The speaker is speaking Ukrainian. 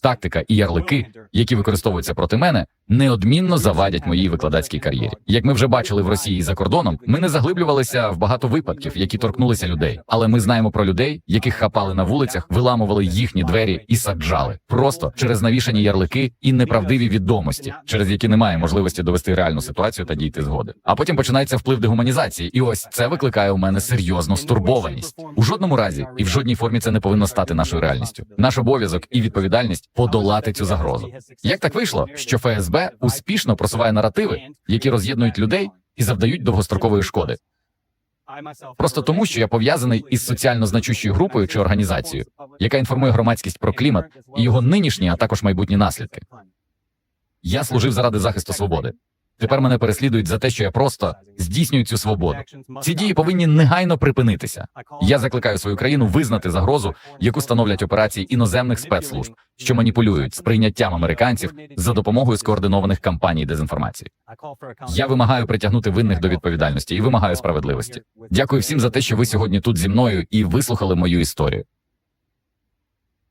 тактика і ярлики, які використовуються проти мене, неодмінно завадять моїй викладацькій кар'єрі. Як ми вже бачили в Росії за кордоном, ми не заглиблювалися в багато випадків, які торкнулися людей. Але ми знаємо про людей, яких хапали на вулицях, виламували їхні двері і саджали просто через навішані ярлики і неправдиві відомості, через які немає можливості довести реальну ситуацію та дійти згоди. А потім починається вплив дегуманізації, і ось це викликає у мене серйозну стурбованість. У жодному разі і в жодній формі це не повинно стати нашою реальністю. Наш обов'язок і відповідальність подолати цю загрозу. Як так вийшло, що ФСБ успішно просуває наративи, які роз'єднують людей і завдають довгострокової шкоди, просто тому, що я пов'язаний із соціально значущою групою чи організацією, яка інформує громадськість про клімат і його нинішні, а також майбутні наслідки. Я служив заради захисту свободи. Тепер мене переслідують за те, що я просто здійснюю цю свободу. Ці дії повинні негайно припинитися. Я закликаю свою країну визнати загрозу, яку становлять операції іноземних спецслужб, що маніпулюють сприйняттям американців за допомогою скоординованих кампаній дезінформації. Я вимагаю притягнути винних до відповідальності і вимагаю справедливості. Дякую всім за те, що ви сьогодні тут зі мною і вислухали мою історію.